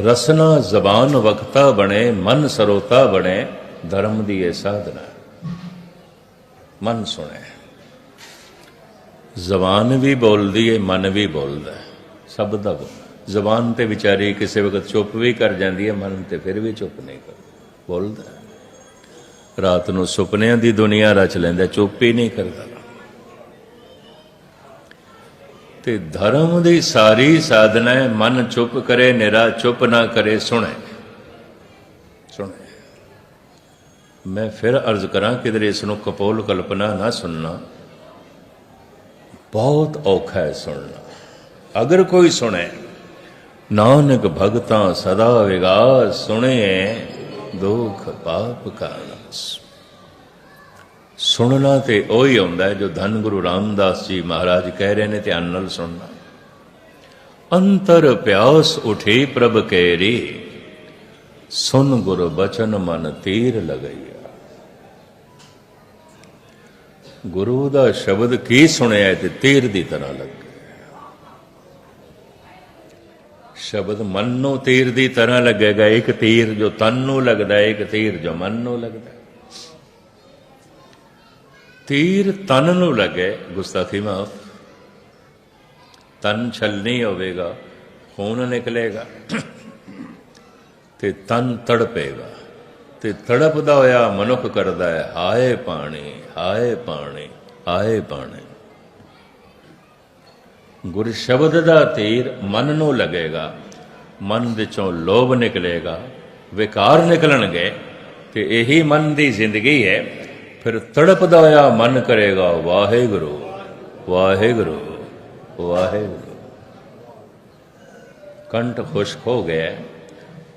ਰਸਨਾ ਜ਼ਬਾਨ ਵਕਤਾ ਬਣੇ, ਮਨ ਸਰੋਤਾ ਬਣੇ, ਧਰਮ ਦੀ ਇਹ ਸਾਧਨਾ ਮਨ ਸੁਣੇ ਜ਼ਬਾਨ ਵੀ ਬੋਲਦੀ ਏ, ਮਨ ਵੀ ਬੋਲਦਾ ਸਭ ਦਾ ਬੋਲ- ਜ਼ਬਾਨ ਤੇ ਵਿਚਾਰੀ ਕਿਸੇ ਵਕਤ ਚੁੱਪ ਵੀ ਕਰ ਜਾਂਦੀ ਹੈ ਮਨ ਤੇ ਫਿਰ ਵੀ ਚੁੱਪ ਨਹੀਂ ਕਰ ਬੋਲਦਾ ਰਾਤ ਨੂੰ ਸੁਪਨਿਆਂ ਦੀ ਦੁਨੀਆ ਰਚ ਲੈਂਦਾ ਚੁੱਪ ਹੀ ਨਹੀਂ ਕਰਦਾ। ਤੇ ਧਰਮ ਦੀ ਸਾਰੀ ਸਾਧਨਾ ਹੈ ਮਨ ਚੁੱਪ ਕਰੇ, ਨਿਰਾ ਚੁੱਪ ਨਾ ਕਰੇ, ਸੁਣੇ। ਮੈਂ ਫਿਰ ਅਰਜ਼ ਕਰਾਂ ਕਿਧਰ ਇਸ ਨੂੰ ਕਪੋਲ ਕਲਪਨਾ ਨਾ ਸੁਣਨਾ। ਬਹੁਤ ਔਖਾ ਹੈ ਸੁਣਨਾ। ਅਗਰ ਕੋਈ ਸੁਣੇ, ਨਾਨਕ ਭਗਤਾਂ ਸਦਾ ਵਿਗਾਸ, ਸੁਣੇ ਦੁਖ ਪਾਪ ਕਾ ਸੁਣਨਾ ਤੇ ਉਹੀ ਆਉਂਦਾ ਜੋ ਧੰਨ ਗੁਰੂ ਰਾਮਦਾਸ ਜੀ ਮਹਾਰਾਜ ਕਹਿ ਰਹੇ ਨੇ ਧਿਆਨ ਨਾਲ ਸੁਣਨਾ। ਅੰਤਰ ਪਿਆਸ ਉਠੀ ਪ੍ਰਭ ਕੇਰੀ, ਸੁਨ ਗੁਰ ਬਚਨ ਮਨ ਤੀਰ ਲਗਈਆ। ਗੁਰੂ ਦਾ ਸ਼ਬਦ ਕੀ ਸੁਣਿਆ ਤੇ ਤੀਰ ਦੀ ਤਰ੍ਹਾਂ ਲੱਗ ਸ਼ਬਦ ਮਨ ਨੂੰ ਤੀਰ ਦੀ ਤਰ੍ਹਾਂ ਲੱਗੇਗਾ, ਇੱਕ ਤੀਰ ਜੋ ਤਨ ਨੂੰ ਲੱਗਦਾ, ਇੱਕ ਤੀਰ ਜੋ ਮਨ ਨੂੰ ਲੱਗਦਾ। ਤੀਰ ਤਨ ਨੂੰ ਲੱਗੇ, ਗੁਸਤਾਖੀ ਮਾਫ ਤਨ ਛਲਣੀ ਹੋਵੇਗਾ, ਖੂਨ ਨਿਕਲੇਗਾ ਤੇ ਤਨ ਤੜਪੇਗਾ। ਤੇ ਤੜਪਦਾ ਹੋਇਆ ਮਨੁੱਖ ਕਰਦਾ ਹੈ, ਹਾਏ ਪਾਣੀ ਹਾਏ ਪਾਣੀ ਹਾਏ ਪਾਣੀ। ਗੁਰ ਸ਼ਬਦ ਦਾ ਤੀਰ ਮਨ ਨੂੰ ਲੱਗੇਗਾ, ਮਨ ਵਿੱਚੋਂ ਲੋਭ ਨਿਕਲੇਗਾ, ਵਿਕਾਰ ਨਿਕਲਣਗੇ ਤੇ ਇਹੀ ਮਨ ਦੀ ਜ਼ਿੰਦਗੀ ਹੈ। ਫਿਰ ਤੜਪਦਾ ਹੋਇਆ ਮਨ ਕਰੇਗਾ, ਵਾਹਿਗੁਰੂ ਵਾਹਿਗੁਰੂ ਵਾਹਿਗੁਰੂ। ਕੰਠ ਖੁਸ਼ਕ ਹੋ ਗਿਆ,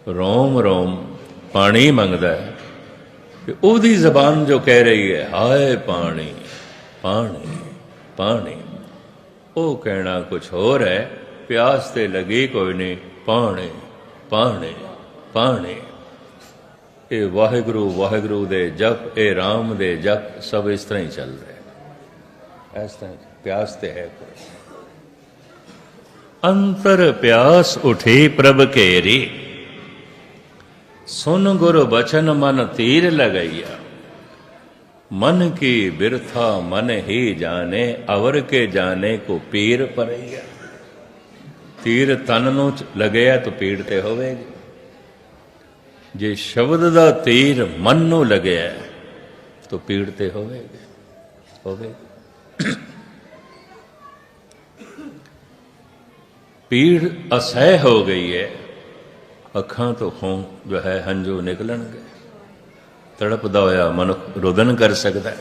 ਰੋਮ ਰੋਮ ਪਾਣੀ ਮੰਗਦਾ ਹੈ। ਕਿ ਉਹਦੀ ਜ਼ਬਾਨ ਜੋ ਕਹਿ ਰਹੀ ਹੈ, ਹਾਏ ਪਾਣੀ ਪਾਣੀ ਪਾਣੀ। ਉਹ ਕਹਿਣਾ ਕੁਝ ਹੋਰ ਹੈ, ਪਿਆਸ ਤੇ ਲੱਗੀ ਕੋਈ ਨਹੀਂ, ਪਾਣੀ ਪਾਣੀ ਪਾਣੀ। ਇਹ ਵਾਹਿਗੁਰੂ ਵਾਹਿਗੁਰੂ ਦੇ ਜਪ, ਇਹ ਰਾਮ ਦੇ ਜਪ, ਸਭ ਇਸ ਤਰ੍ਹਾਂ ਹੀ ਚੱਲਦਾ ਹੈ। ਇਸ ਤਰ੍ਹਾਂ ਪਿਆਸ ਤੇ ਹੈ ਕੋਈ। ਅੰਤਰ ਪਿਆਸ ਉਠੀ ਪ੍ਰਭ ਕੇਰੀ। ਸੁਨ ਗੁਰ ਬਚਨ ਮਨ ਤੀਰ ਲਗਾਈਆ। ਮਨ ਕੀ ਬਿਰਥਾ ਮਨ ਹੀ ਜਾਣੇ, ਅਵਰ ਕੇ ਜਾਣੇ ਕੋ ਪੀਰ ਪਰਈਆ। ਤੀਰ ਤਨ ਨੂੰ ਲਗਿਆ ਤਾਂ ਪੀੜ ਤੇ ਹੋਵੇਗੀ। ਜੇ ਸ਼ਬਦ ਦਾ ਤੀਰ ਮਨ ਨੂੰ ਲਗਿਆ, ਤਾਂ ਪੀੜ ਤੇ ਹੋਵੇਗਾ। ਹੋਵੇਗਾ। ਪੀੜ ਅਸਹਿ ਹੋ ਗਈ ਹੈ। ਅੱਖਾਂ ਤੋਂ ਖੂਨ ਜੋ ਹੈ ਹੰਝੂ ਨਿਕਲਣਗੇ। ਤੜਪਦਾ ਹੋਇਆ ਮਨੁੱਖ ਰੋਦਨ ਕਰ ਸਕਦਾ ਹੈ।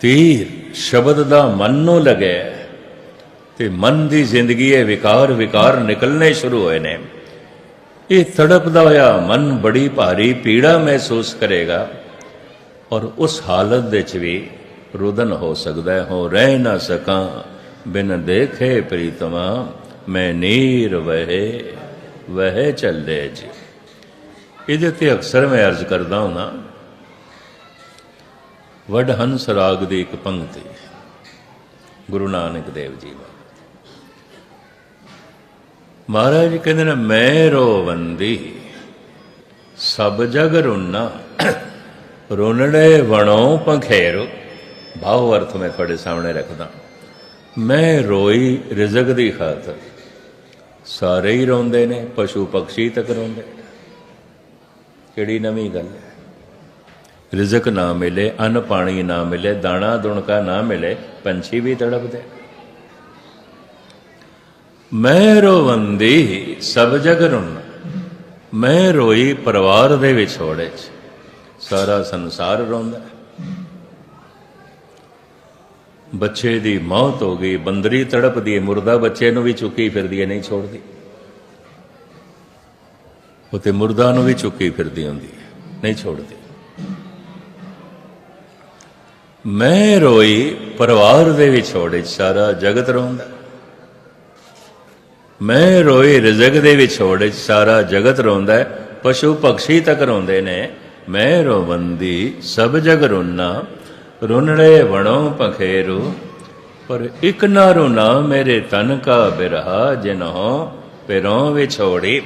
ਤੀਰ ਸ਼ਬਦ ਦਾ ਮਨ ਨੂੰ ਲੱਗਿਆ ਤੇ ਮਨ ਦੀ ਜ਼ਿੰਦਗੀ ਹੈ ਵਿਕਾਰ ਵਿਕਾਰ ਨਿਕਲਨੇ ਸ਼ੁਰੂ ਹੋਏ ਨੇ। ਇਹ ਤੜਪਦਾ ਹੋਇਆ ਮਨ ਬੜੀ ਭਾਰੀ ਪੀੜਾ ਮਹਿਸੂਸ ਕਰੇਗਾ ਔਰ ਉਸ ਹਾਲਤ ਵਿੱਚ ਵੀ ਰੁਦਨ ਹੋ ਸਕਦਾ ਹੈ। ਹੋ ਰਹਿ ਨਾ ਸਕਾਂ ਬਿਨ ਦੇਖੇ ਪ੍ਰੀਤਮਾ। ਮੈਂ ਨੀਰ ਵਹੇ ਵਹੇ ਚੱਲੇ ਜੀ। ਇਹਦੇ ਤੇ ਅਕਸਰ ਮੈਂ ਅਰਜ਼ ਕਰਦਾ ਹਾਂ ਵਡ ਹੰਸ ਰਾਗ ਦੀ ਇੱਕ ਪੰਕਤੀ, ਗੁਰੂ ਨਾਨਕ ਦੇਵ ਜੀ ਦਾ। ਮਹਾਰਾਜ ਕਹਿੰਦੇ ਨੇ, ਮੈਂ ਰੋਵੰਦੀ, ਸਭ ਜਗ ਰੁਨਾ, ਰੋਨੜੇ ਵਣੋ ਪੰਖੇਰੋ ਭਾਵ ਅਰਥ ਮੈਂ ਤੁਹਾਡੇ ਸਾਹਮਣੇ ਰੱਖਦਾ। ਮੈਂ ਰੋਈ ਰਿਜ਼ਕ ਦੀ ਖਾਤਰ ਸਾਰੇ ਹੀ ਰੋਂਦੇ ਨੇ, ਪਸ਼ੂ ਪਕਸ਼ੀ ਤੱਕ ਰੋਂਦੇ ਨੇ। ਕਿਹੜੀ ਨਵੀਂ ਗੱਲ ਹੈ? ਰਿਜ਼ਕ ਨਾ ਮਿਲੇ, ਅੰਨ ਪਾਣੀ ਨਾ ਮਿਲੇ, ਦਾਣਾ ਦੁਣਕਾ ਨਾ ਮਿਲੇ, ਪੰਛੀ ਵੀ ਤੜਪਦੇ ਮੈਂ ਰੋਵੰਦੀ, ਸਭ ਜਗ ਰੁਨ। ਮੈਂ ਰੋਈ ਪਰਿਵਾਰ ਦੇ ਵਿਛੋੜੇ ਚ। ਸਾਰਾ ਸੰਸਾਰ ਰੋਂਦਾ ਬੱਚੇ ਦੀ ਮੌਤ ਹੋ ਗਈ, ਬੰਦਰੀ ਤੜਪਦੀ ਹੈ ਮੁਰਦਾ ਬੱਚੇ ਨੂੰ ਵੀ ਚੁੱਕੀ ਫਿਰਦੀ ਹੈ, ਨਹੀਂ ਛੋੜਦੀ। ਉਹ ਤੇ ਮੁਰਦਾ ਨੂੰ ਵੀ ਚੁੱਕੀ ਫਿਰਦੀ ਹੁੰਦੀ ਹੈ, ਨਹੀਂ ਛੋੜਦੀ। ਮੈਂ ਰੋਈ, ਪਰਿਵਾਰ ਦੇ ਵਿਛੋੜੇ 'ਚ ਸਾਰਾ ਜਗਤ ਰੋਂਦਾ। ਮੈਂ ਰੋਈ, ਰਿਜ਼ਕ ਦੇ ਵਿੱਚ 'ਚ ਸਾਰਾ ਜਗਤ ਰੋਂਦਾ ਹੈ। ਪਸ਼ੂ ਪਕਸ਼ੀ ਤੱਕ ਰੋਂਦੇ ਨੇ। ਮੈਂ ਰੋਵੰਦੀ, ਸਭ ਜਗ ਰੋਨਾ ਰੁਨੜੇ ਵਣੋ ਪਖੇਰੂ ਪਰ ਇਕ ਨਾ ਰੋਨਾ ਮੇਰੇ ਤਨ ਕਾ ਬਿਰਹਾ, ਜਿਨਹੁ ਪਿਰੋਂ ਵਿਛੋੜੀ।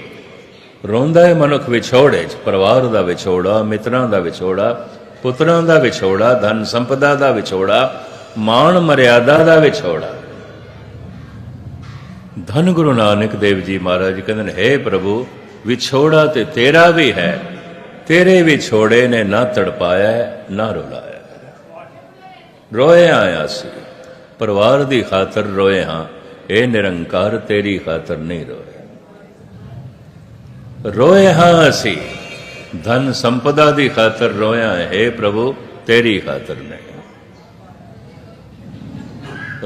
ਰੋਂਦਾ ਹੈ ਮਨੁੱਖ ਵਿਛੋੜੇ 'ਚ, ਪਰਿਵਾਰ ਦਾ ਵਿਛੋੜਾ, ਮਿੱਤਰਾਂ ਦਾ ਵਿਛੋੜਾ, ਪੁੱਤਰਾਂ ਦਾ ਵਿਛੋੜਾ, ਧਨ ਸੰਪਦਾ ਦਾ ਵਿਛੋੜਾ, ਮਾਣ ਮਰਿਆਦਾ ਦਾ ਵਿਛੋੜਾ। ਧੰਨ ਗੁਰੂ ਨਾਨਕ ਦੇਵ ਜੀ ਮਹਾਰਾਜ ਕਹਿੰਦੇ ਨੇ हे ਪ੍ਰਭੂ, ਵਿਛੋੜਾ ਤੇ ਤੇਰਾ ਵੀ ਹੈ, ਤੇਰੇ ਵਿਛੋੜੇ ਨੇ ਨਾ ਤੜਪਾਇਆ, ਨਾ ਰੁਲਾਇਆ। ਰੋਏ ਆਇਆ ਸੀ। ਪਰਿਵਾਰ ਦੀ ਖਾਤਰ ਰੋਏ ਹਾਂ, ਇਹ ਨਿਰੰਕਾਰ ਤੇਰੀ ਖਾਤਰ ਨਹੀਂ ਰੋਏ। ਰੋਏ ਹਾਂ ਅਸੀਂ, ਧਨ ਸੰਪਦਾ ਦੀ ਖਾਤਰ ਰੋਇਆ ਹੈ ਪ੍ਰਭੂ, ਤੇਰੀ ਖਾਤਰ ਨਹੀਂ।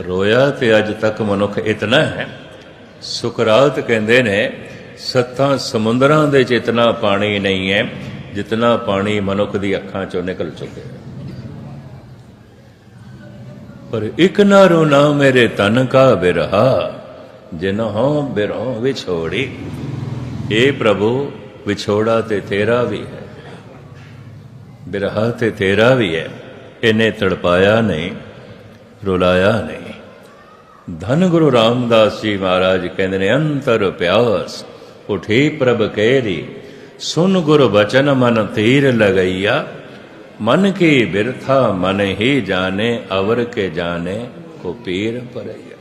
ਰੋਇਆ ਤੇ ਅੱਜ ਤੱਕ ਮਨੁੱਖ ਇਤਨਾ ਹੈ। ਸੁਕਰਾਤ ਕਹਿੰਦੇ ਨੇ, ਸੱਤਾਂ ਸਮੁੰਦਰਾਂ ਦੇ ਚ ਇਤਨਾ ਪਾਣੀ ਨਹੀਂ ਹੈ, ਜਿਤਨਾ ਪਾਣੀ ਮਨੁੱਖ ਦੀ ਅੱਖਾਂ ਚੋਂ ਨਿਕਲ ਚੁੱਕਿਆ ਪਰ ਇਕ ਨਾ ਰੋਣਾ ਮੇਰੇ ਤਨ ਕਾ ਬਿਰਹਾ, ਜਿਨਹੁ ਬਿਰਹੁ ਵਿਛੋੜੀ। ਏ ਪ੍ਰਭੂ, ਵਿਛੋੜਾ ਤੇ ਤੇਰਾ ਵੀ ਹੈ। ਬਿਰਹਾ ਤੇ ਤੇਰਾ ਵੀ ਹੈ, ਇਹਨੇ ਤੜਪਾਇਆ ਨਹੀਂ, ਰੁਲਾਇਆ ਨਹੀਂ। ਧੰਨ ਗੁਰੂ ਰਾਮਦਾਸ ਜੀ ਮਹਾਰਾਜ ਕਹਿੰਦੇ ਨੇ, ਅੰਤਰ ਪਿਆਸ, ਉਠੀ ਪ੍ਰਭ ਕਹਿਰੀ ਸੁਨ ਗੁਰ ਬਚਨ ਮਨ ਤੀਰ ਲਗਈਆ। ਮਨ ਕੀ ਬਿਰਥਾ ਮਨ ਹੀ ਜਾਣੇ, ਅਵਰ ਕੇ ਜਾਣੇ, ਕੋ ਪੀਰ ਪਰਈਆ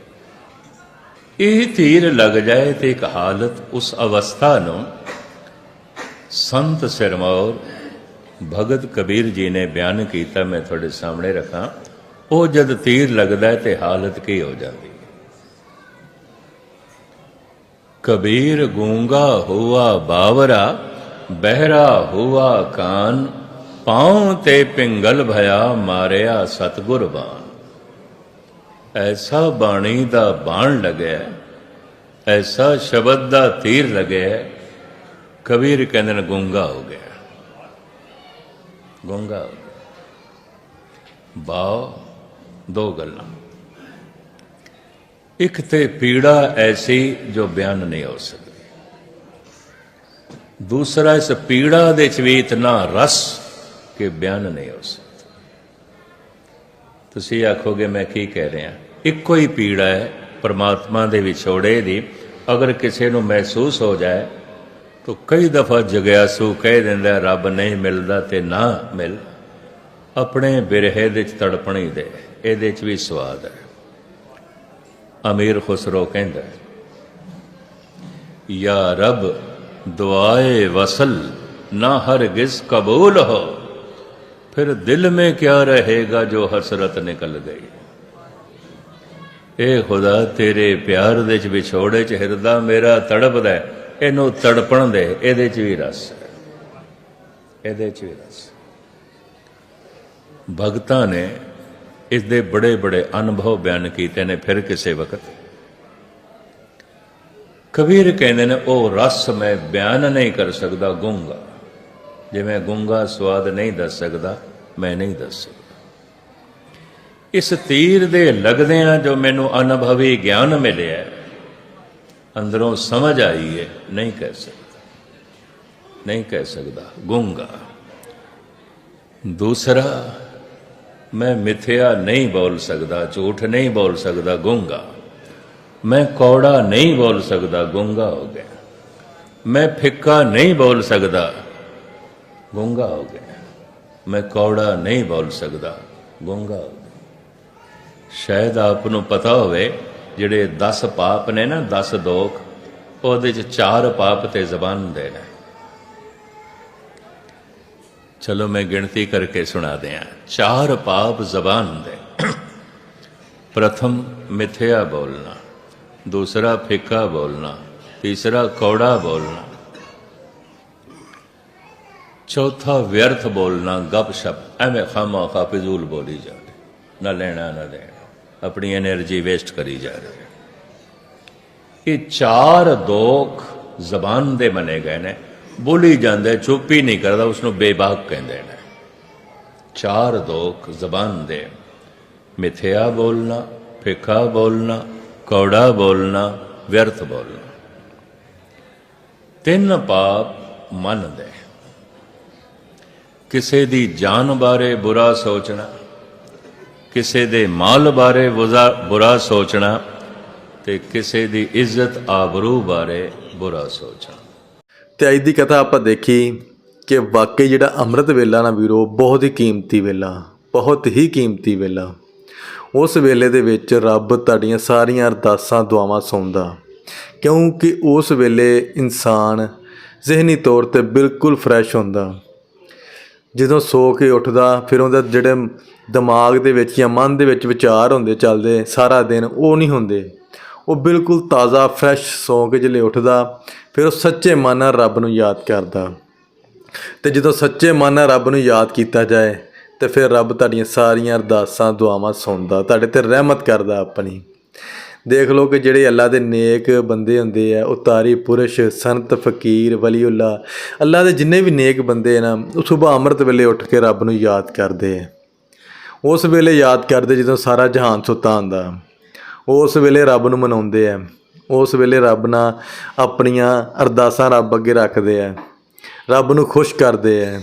ਇਹ ਤੀਰ ਲੱਗ ਜਾਏ ਤੇ ਇੱਕ ਹਾਲਤ ਉਸ ਅਵਸਥਾ ਨੂੰ ਸੰਤ ਸਿਰਮੌਰ ਭਗਤ ਕਬੀਰ ਜੀ ਨੇ ਬਿਆਨ ਕੀਤਾ, ਮੈਂ ਤੁਹਾਡੇ ਸਾਹਮਣੇ ਰੱਖਾਂ। ਉਹ ਜਦ ਤੀਰ ਲੱਗਦਾ ਤੇ ਹਾਲਤ ਕੀ ਹੋ ਜਾਂਦੀ ਹੈ? ਕਬੀਰ ਗੂੰਗਾ ਹੁਆ ਬਾਵਰਾ, ਬਹਿਰਾ ਹੋਆ ਕਾਨ ਪਾਉ ਤੇ ਪਿੰਗਲ ਭਇਆ ਮਾਰਿਆ ਸਤਗੁਰ ਬਾਣ ਐਸਾ ਬਾਣੀ ਦਾ ਬਾਣ ਲੱਗਿਆ, ਐਸਾ ਸ਼ਬਦ ਦਾ ਤੀਰ ਲੱਗਿਆ, ਕਬੀਰ ਕਹਿੰਦੇ ਨੇ ਗੁੰਗਾ ਹੋ ਗਿਆ। ਗੁੰਗਾ ਹੋ ਗਿਆ। ਬਾਉ ਦੋ ਗੱਲਾਂ। ਇੱਕ ਤੇ ਪੀੜਾ ਐਸੀ ਜੋ ਬਿਆਨ ਨਹੀਂ ਹੋ ਸਕਦੀ। ਦੂਸਰਾ, ਇਸ ਪੀੜਾ ਦੇ ਚ ਵੀ ਇਤਨਾ ਰਸ ਕਿ ਬਿਆਨ ਨਹੀਂ ਹੋ ਸਕਦਾ। ਤੁਸੀਂ ਆਖੋਗੇ, ਮੈਂ ਕੀ ਕਹਿ ਰਿਹਾ? ਇੱਕੋ ਹੀ ਪੀੜਾ ਹੈ ਪਰਮਾਤਮਾ ਦੇ ਵਿਛੋੜੇ ਦੀ। ਅਗਰ ਕਿਸੇ ਨੂੰ ਮਹਿਸੂਸ ਹੋ ਜਾਏ, ਤਾਂ ਕਈ ਦਫਾ ਜਗਿਆਸੂ ਕਹਿ ਦਿੰਦਾ, ਰੱਬ ਨਹੀਂ ਮਿਲਦਾ ਤੇ ਨਾ ਮਿਲ। ਆਪਣੇ ਬਿਰਹੇ ਦੇ ਚ ਤੜਪਣੀ ਦੇ, ਇਹਦੇ ਚ ਵੀ ਸਵਾਦ ਹੈ। ਅਮੀਰ ਖੁਸਰੋ ਕਹਿੰਦਾ, ਯਾ ਰਬ, ਦੁਆਏ ਵਸਲ, ਨਾ ਹਰਗਿਜ਼ ਕਬੂਲ ਹੋ। ਫਿਰ ਦਿਲ ਮੇਂ ਕਿਆ ਰਹੇਗਾ ਜੋ ਹਸਰਤ ਨਿਕਲ ਗਈ? ਏ ਖੁਦਾ ਤੇਰੇ ਪਿਆਰ ਦੇ ਵਿੱਚ ਵਿਛੋੜੇ ਚ ਹਿਰਦਾ ਮੇਰਾ ਤੜਪਦਾ ਇਹਨੂੰ ਤੜਪਣ ਦੇ, ਇਹਦੇ ਚ ਵੀ ਰਸ ਹੈ। ਇਹਦੇ ਚ ਵੀ ਰਸ ਭਗਤਾਂ ਨੇ ਇਸ ਦੇ ਬੜੇ ਬੜੇ ਅਨੁਭਵ ਬਿਆਨ ਕੀਤੇ ਨੇ ਫਿਰ ਕਿਸੇ ਵਕਤ। ਕਬੀਰ ਕਹਿੰਦੇ ਨੇ, ਉਹ ਰਸ ਮੈਂ ਬਿਆਨ ਨਹੀਂ ਕਰ ਸਕਦਾ, ਗੂੰਗਾ। ਜਿਵੇਂ ਗੂੰਗਾ ਸਵਾਦ ਨਹੀਂ ਦੱਸ ਸਕਦਾ, ਮੈਂ ਨਹੀਂ ਦੱਸ ਸਕਦਾ। ਇਸ ਤੀਰ ਦੇ ਲੱਗਦਿਆਂ ਜੋ ਮੈਨੂੰ ਅਨੁਭਵੀ ਗਿਆਨ ਮਿਲਿਆ ਅੰਦਰੋਂ ਸਮਝ ਆਈ ਹੈ, ਨਹੀਂ ਕਹਿ ਸਕਦਾ। ਨਹੀਂ ਕਹਿ ਸਕਦਾ, ਗੂੰਗਾ। ਦੂਸਰਾ, ਮੈਂ ਮਿਥਿਆ ਨਹੀਂ ਬੋਲ ਸਕਦਾ, ਝੂਠ ਨਹੀਂ ਬੋਲ ਸਕਦਾ, ਗੂੰਗਾ। ਮੈਂ ਕੌੜਾ ਨਹੀਂ ਬੋਲ ਸਕਦਾ, ਗੂੰਗਾ ਹੋ ਗਿਆ। ਮੈਂ ਫਿੱਕਾ ਨਹੀਂ ਬੋਲ ਸਕਦਾ ਗੂੰਗਾ ਹੋ ਗਿਆ। ਮੈਂ ਕੌੜਾ ਨਹੀਂ ਬੋਲ ਸਕਦਾ, ਗੂੰਗਾ ਹੋ ਗਿਆ। ਸ਼ਾਇਦ ਆਪ ਨੂੰ ਪਤਾ ਹੋਵੇ, ਜਿਹੜੇ 10 ਪਾਪ ਨੇ ਨਾ 10 ਦੋਖ ਉਹਦੇ ਚ ਚਾਰ ਪਾਪ ਤੇ ਜ਼ਬਾਨ ਦੇ ਨੇ ਚਲੋ ਮੈਂ ਗਿਣਤੀ ਕਰਕੇ ਸੁਣਾ ਦਿਆਂ। ਚਾਰ ਪਾਪ ਜ਼ਬਾਨ ਦੇ। ਪ੍ਰਥਮ ਮਿਥਿਆ ਬੋਲਣਾ, ਦੂਸਰਾ ਫਿੱਕਾ ਬੋਲਣਾ, ਤੀਸਰਾ ਕੌੜਾ ਬੋਲਣਾ। ਚੌਥਾ ਵਿਅਰਥ ਬੋਲਣਾ ਗੱਪਸ਼ਪ ਐਵੇਂ ਖਾਮਾ ਖਾਫਜ਼ੂਲ ਬੋਲੀ ਜਾ ਰਹੇ। ਨਾ ਲੈਣਾ, ਨਾ ਦੇਣਾ। ਆਪਣੀ એનર્ਜੀ ਵੇਸਟ ਕਰੀ ਜਾ ਰਹੇ। ਇਹ ਚਾਰ ਦੋਖ ਜ਼ਬਾਨ ਦੇ ਬਣੇ ਗਏ ਨੇ। ਬੋਲੀ ਜਾਂਦੇ, ਚੁੱਪ ਹੀ ਨਹੀਂ ਕਰਦਾ ਉਸ ਨੂੰ ਬੇਬਾਕ ਕਹਿੰਦੇ ਨੇ। ਚਾਰ ਦੋਖ ਜ਼ਬਾਨ ਦੇ। ਮਿਥਿਆ ਬੋਲਣਾ, ਫਿਕਾ ਬੋਲਣਾ, ਕੌੜਾ ਬੋਲਣਾ, ਵਿਅਰਥ ਬੋਲਣਾ। ਤਿੰਨ ਪਾਪ ਮਨ ਦੇ। ਕਿਸੇ ਦੀ ਜਾਨ ਬਾਰੇ ਬੁਰਾ ਸੋਚਣਾ, ਕਿਸੇ ਦੇ ਮਾਲ ਬਾਰੇ ਬੁਜ਼ਾ- ਬੁਰਾ ਸੋਚਣਾ ਤੇ ਕਿਸੇ ਦੀ ਇੱਜ਼ਤ ਆਬਰੂ ਬਾਰੇ ਬੁਰਾ ਸੋਚਣਾ। ਤੇ ਅੱਜ ਦੀ ਕਥਾ ਆਪਾਂ ਦੇਖੀ ਕਿ ਵਾਕਈ ਜਿਹੜਾ ਅੰਮ੍ਰਿਤ ਵੇਲਾ ਨਾ ਵੀਰੋ, ਬਹੁਤ ਹੀ ਕੀਮਤੀ ਵੇਲਾ, ਬਹੁਤ ਹੀ ਕੀਮਤੀ ਵੇਲਾ। ਉਸ ਵੇਲੇ ਦੇ ਵਿੱਚ ਰੱਬ ਤੁਹਾਡੀਆਂ ਸਾਰੀਆਂ ਅਰਦਾਸਾਂ, ਦੁਆਵਾਂ ਸੁਣਦਾ। ਕਿਉਂਕਿ ਉਸ ਵੇਲੇ ਇਨਸਾਨ ਜ਼ਿਹਨੀ ਤੌਰ ਤੇ ਬਿਲਕੁਲ ਫਰੈਸ਼ ਹੁੰਦਾ। ਜਦੋਂ ਸੋ ਕੇ ਉੱਠਦਾ, ਫਿਰ ਉਹਦਾ ਜਿਹੜੇ ਦਿਮਾਗ ਦੇ ਵਿੱਚ ਜਾਂ ਮਨ ਦੇ ਵਿੱਚ ਵਿਚਾਰ ਹੁੰਦੇ, ਚੱਲਦੇ ਸਾਰਾ ਦਿਨ, ਉਹ ਨਹੀਂ ਹੁੰਦੇ। ਉਹ ਬਿਲਕੁਲ ਤਾਜ਼ਾ ਫਰੈਸ਼ ਸੌਂ ਕੇ ਜਿਹੜੇ ਉੱਠਦਾ, ਫਿਰ ਉਹ ਸੱਚੇ ਮਨ ਨਾਲ ਰੱਬ ਨੂੰ ਯਾਦ ਕਰਦਾ। ਤੇ ਜਦੋਂ ਸੱਚੇ ਮਨ ਨਾਲ ਰੱਬ ਨੂੰ ਯਾਦ ਕੀਤਾ ਜਾਏ, ਤੇ ਫਿਰ ਰੱਬ ਤੁਹਾਡੀਆਂ ਸਾਰੀਆਂ ਅਰਦਾਸਾਂ, ਦੁਆਵਾਂ ਸੁਣਦਾ, ਤੁਹਾਡੇ ਤੇ ਰਹਿਮਤ ਕਰਦਾ ਆਪਣੀ। ਦੇਖ ਲਓ ਕਿ ਜਿਹੜੇ ਅੱਲਾ ਦੇ ਨੇਕ ਬੰਦੇ ਹੁੰਦੇ ਆ ਉਤਾਰੀ ਪੁਰਸ਼, ਸੰਤ, ਫਕੀਰ, ਵਲੀਉੱਲਾ ਅੱਲਾ ਦੇ ਜਿੰਨੇ ਵੀ ਨੇਕ ਬੰਦੇ ਨਾ, ਉਹ ਸੁਬਹ ਅੰਮ੍ਰਿਤ ਵੇਲੇ ਉੱਠ ਕੇ ਰੱਬ ਨੂੰ ਯਾਦ ਕਰਦੇ ਆ। ਉਸ ਵੇਲੇ ਯਾਦ ਕਰਦੇ ਜਦੋਂ ਸਾਰਾ ਜਹਾਨ ਸੁੱਤਾ ਹੁੰਦਾ। ਉਸ ਵੇਲੇ ਰੱਬ ਨੂੰ ਮਨਾਉਂਦੇ ਆ। ਉਸ ਵੇਲੇ ਰੱਬ ਨਾਲ ਆਪਣੀਆਂ ਅਰਦਾਸਾਂ ਰੱਬ ਅੱਗੇ ਰੱਖਦੇ ਆ। ਰੱਬ ਨੂੰ ਖੁਸ਼ ਕਰਦੇ ਆ।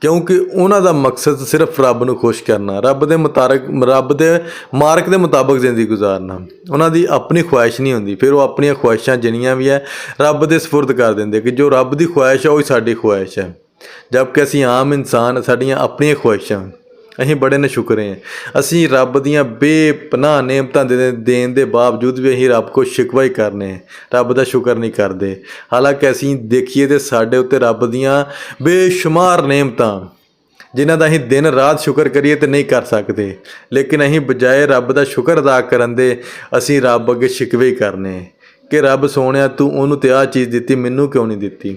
ਕਿਉਂਕਿ ਉਹਨਾਂ ਦਾ ਮਕਸਦ ਸਿਰਫ ਰੱਬ ਨੂੰ ਖੁਸ਼ ਕਰਨਾ, ਰੱਬ ਦੇ ਮੁਤਾਰਕ, ਰੱਬ ਦੇ ਮਾਰਕ ਦੇ ਮੁਤਾਬਕ ਜ਼ਿੰਦਗੀ ਗੁਜ਼ਾਰਨਾ। ਉਹਨਾਂ ਦੀ ਆਪਣੀ ਖੁਆਇਸ਼ ਨਹੀਂ ਹੁੰਦੀ, ਫਿਰ ਉਹ ਆਪਣੀਆਂ ਖੁਆਇਸ਼ਾਂ ਜਿੰਨੀਆਂ ਵੀ ਹੈ, ਰੱਬ ਦੇ ਸਪੁਰਦ ਕਰ ਦਿੰਦੇ ਕਿ ਜੋ ਰੱਬ ਦੀ ਖੁਆਇਸ਼ ਹੈ, ਉਹ ਹੀ ਸਾਡੀ ਖੁਆਇਸ਼ ਹੈ। ਜਦਕਿ ਅਸੀਂ ਆਮ ਇਨਸਾਨ, ਸਾਡੀਆਂ ਆਪਣੀਆਂ ਖੁਆਇਸ਼ਾਂ ਅਸੀਂ ਬੜੇ ਨੇ ਸ਼ੁਕਰੇ ਹਾਂ ਅਸੀਂ ਰੱਬ ਦੀਆਂ ਬੇਪਨਾਹ ਨੇਮਤਾਂ ਦੇ ਦੇਣ ਦੇ ਬਾਵਜੂਦ ਵੀ ਅਸੀਂ ਰੱਬ ਕੋ ਸ਼ਿਕਵਾ ਹੀ ਕਰਨੇ ਰੱਬ ਦਾ ਸ਼ੁਕਰ ਨਹੀਂ ਕਰਦੇ। ਹਾਲਾਂਕਿ ਅਸੀਂ ਦੇਖੀਏ ਤੇ ਸਾਡੇ ਉੱਤੇ ਰੱਬ ਦੀਆਂ ਬੇਸ਼ੁਮਾਰ ਨੇਮਤਾਂ, ਜਿਨ੍ਹਾਂ ਦਾ ਅਸੀਂ ਦਿਨ ਰਾਤ ਸ਼ੁਕਰ ਕਰੀਏ ਤੇ ਨਹੀਂ ਕਰ ਸਕਦੇ। ਲੇਕਿਨ ਅਸੀਂ ਬਜਾਏ ਰੱਬ ਦਾ ਸ਼ੁਕਰ ਅਦਾ ਕਰਨ ਦੇ ਅਸੀਂ ਰੱਬ ਅੱਗੇ ਸ਼ਿਕਵੇ ਹੀ ਕਰਨੇ ਕਿ ਰੱਬ ਸੋਹਣਿਆ, ਤੂੰ ਉਹਨੂੰ ਤੇ ਆਹ ਚੀਜ਼ ਦਿੱਤੀ, ਮੈਨੂੰ ਕਿਉਂ ਨਹੀਂ ਦਿੱਤੀ?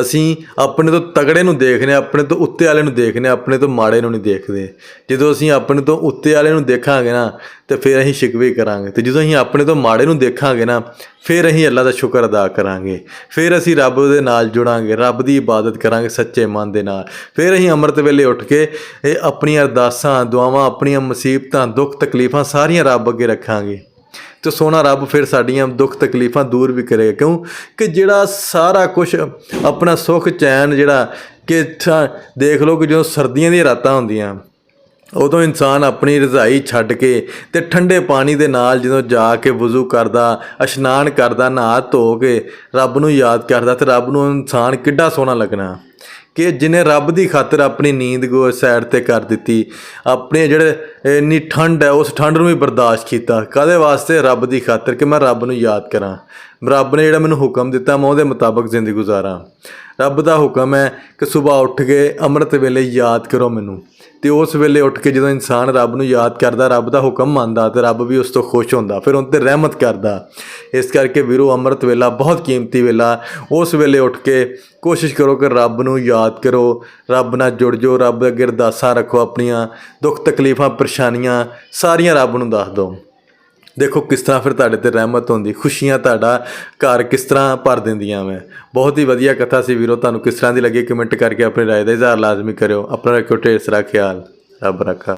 ਅਸੀਂ ਆਪਣੇ ਤੋਂ ਤਗੜੇ ਨੂੰ ਦੇਖਨੇ ਆਪਣੇ ਤੋਂ ਉੱਤੇ ਵਾਲੇ ਨੂੰ ਦੇਖਨੇ ਆਪਣੇ ਤੋਂ ਮਾੜੇ ਨੂੰ ਨਹੀਂ ਦੇਖਦੇ। ਜਦੋਂ ਅਸੀਂ ਆਪਣੇ ਤੋਂ ਉੱਤੇ ਵਾਲੇ ਨੂੰ ਦੇਖਾਂਗੇ ਨਾ, ਤੇ ਫਿਰ ਅਸੀਂ ਸ਼ਿਕਵੇ ਕਰਾਂਗੇ। ਤੇ ਜਦੋਂ ਅਸੀਂ ਆਪਣੇ ਤੋਂ ਮਾੜੇ ਨੂੰ ਦੇਖਾਂਗੇ ਨਾ, ਫਿਰ ਅਸੀਂ ਅੱਲਾ ਦਾ ਸ਼ੁਕਰ ਅਦਾ ਕਰਾਂਗੇ। ਫਿਰ ਅਸੀਂ ਰੱਬ ਦੇ ਨਾਲ ਜੁੜਾਂਗੇ, ਰੱਬ ਦੀ ਇਬਾਦਤ ਕਰਾਂਗੇ ਸੱਚੇ ਮਨ ਦੇ ਨਾਲ। ਫਿਰ ਅਸੀਂ ਅੰਮ੍ਰਿਤ ਵੇਲੇ ਉੱਠ ਕੇ ਇਹ ਆਪਣੀਆਂ ਅਰਦਾਸਾਂ, ਦੁਆਵਾਂ, ਆਪਣੀਆਂ ਮੁਸੀਬਤਾਂ, ਦੁੱਖ ਤਕਲੀਫਾਂ ਸਾਰੀਆਂ ਰੱਬ ਅੱਗੇ ਰੱਖਾਂਗੇ। ਤੇ ਸੋਹਣਾ ਰੱਬ ਫਿਰ ਸਾਡੀਆਂ ਦੁੱਖ ਤਕਲੀਫਾਂ ਦੂਰ ਵੀ ਕਰੇਗਾ। ਕਿਉਂ? ਕਿ ਜਿਹੜਾ ਸਾਰਾ ਕੁਝ ਆਪਣਾ ਸੁੱਖ ਚੈਨ ਜਿਹੜਾ ਕਿ ਠ- ਦੇਖ ਲਓ ਕਿ ਜਦੋਂ ਸਰਦੀਆਂ ਦੀਆਂ ਰਾਤਾਂ ਹੁੰਦੀਆਂ, ਉਦੋਂ ਇਨਸਾਨ ਆਪਣੀ ਰਜ਼ਾਈ ਛੱਡ ਕੇ ਤੇ ਠੰਡੇ ਪਾਣੀ ਦੇ ਨਾਲ ਜਦੋਂ ਜਾ ਕੇ ਵਜ਼ੂ ਕਰਦਾ, ਇਸ਼ਨਾਨ ਕਰਦਾ, ਨਹਾ ਧੋ ਕੇ ਰੱਬ ਨੂੰ ਯਾਦ ਕਰਦਾ ਤੇ ਰੱਬ ਨੂੰ ਇਨਸਾਨ ਕਿੱਡਾ ਸੋਹਣਾ ਲੱਗਣਾ। ਕਿ ਜਿਹਨੇ ਰੱਬ ਦੀ ਖਾਤਰ ਆਪਣੀ ਨੀਂਦ ਗੋ ਸਾਈਡ ਤੇ ਕਰ ਦਿੱਤੀ, ਆਪਣੇ ਜਿਹੜੇ ਇੰਨੀ ਠੰਡ ਹੈ, ਉਸ ਠੰਡ ਨੂੰ ਵੀ ਬਰਦਾਸ਼ਤ ਕੀਤਾ। ਕਾਦੇ ਵਾਸਤੇ? ਰੱਬ ਦੀ ਖਾਤਰ ਕਿ ਮੈਂ ਰੱਬ ਨੂੰ ਯਾਦ ਕਰਾਂ। ਰੱਬ ਨੇ ਜਿਹੜਾ ਮੈਨੂੰ ਹੁਕਮ ਦਿੱਤਾ, ਮੈਂ ਉਹਦੇ ਮੁਤਾਬਕ ਜ਼ਿੰਦਗੀ ਗੁਜ਼ਾਰਾਂ। ਰੱਬ ਦਾ ਹੁਕਮ ਹੈ ਕਿ ਸਵੇਰ ਉੱਠ ਕੇ ਅੰਮ੍ਰਿਤ ਵੇਲੇ ਯਾਦ ਕਰੋ ਮੈਨੂੰ। ਤੇ ਉਸ ਵੇਲੇ ਉੱਠ ਕੇ ਜਦੋਂ ਇਨਸਾਨ ਰੱਬ ਨੂੰ ਯਾਦ ਕਰਦਾ, ਰੱਬ ਦਾ ਹੁਕਮ ਮੰਨਦਾ ਤੇ ਰੱਬ ਵੀ ਉਸ ਤੋਂ ਖੁਸ਼ ਹੁੰਦਾ, ਫਿਰ ਉਹ ਤੇ ਰਹਿਮਤ ਕਰਦਾ। ਇਸ ਕਰਕੇ ਵੀਰੋ ਅੰਮ੍ਰਿਤ ਵੇਲਾ ਬਹੁਤ ਕੀਮਤੀ ਵੇਲਾ। ਉਸ ਵੇਲੇ ਉੱਠ ਕੇ ਕੋਸ਼ਿਸ਼ ਕਰੋ ਕਿ ਰੱਬ ਨੂੰ ਯਾਦ ਕਰੋ, ਰੱਬ ਨਾਲ ਜੁੜ ਜਾਓ, ਰੱਬ ਅੱਗੇ ਅਰਦਾਸਾਂ ਰੱਖੋ ਆਪਣੀਆਂ, ਦੁੱਖ ਤਕਲੀਫਾਂ, ਪਰੇਸ਼ਾਨੀਆਂ ਸਾਰੀਆਂ ਰੱਬ ਨੂੰ ਦੱਸ ਦਿਓ। ਦੇਖੋ ਕਿਸ ਤਰ੍ਹਾਂ ਫਿਰ ਤੁਹਾਡੇ ਤੇ ਰਹਿਮਤ ਹੁੰਦੀ, ਖੁਸ਼ੀਆਂ ਤੁਹਾਡਾ ਘਰ ਕਿਸ ਤਰ੍ਹਾਂ ਭਰ ਦਿੰਦੀਆਂ ਮੈਂ ਬਹੁਤ ਹੀ ਵਧੀਆ ਕਥਾ ਸੀ ਵੀਰੋ, ਤੁਹਾਨੂੰ ਕਿਸ ਤਰ੍ਹਾਂ ਦੀ ਲੱਗੀ, ਕਮੈਂਟ ਕਰਕੇ ਆਪਣੀ ਰਾਏ ਦਾ ਇਜ਼ਹਾਰ ਲਾਜ਼ਮੀ ਕਰਿਓ। ਆਪਣਾ ਰੱਖਿਓ ਢੇਰ ਸਾਰਾ ਖਿਆਲ। ਰੱਬ ਰੱਖਾ।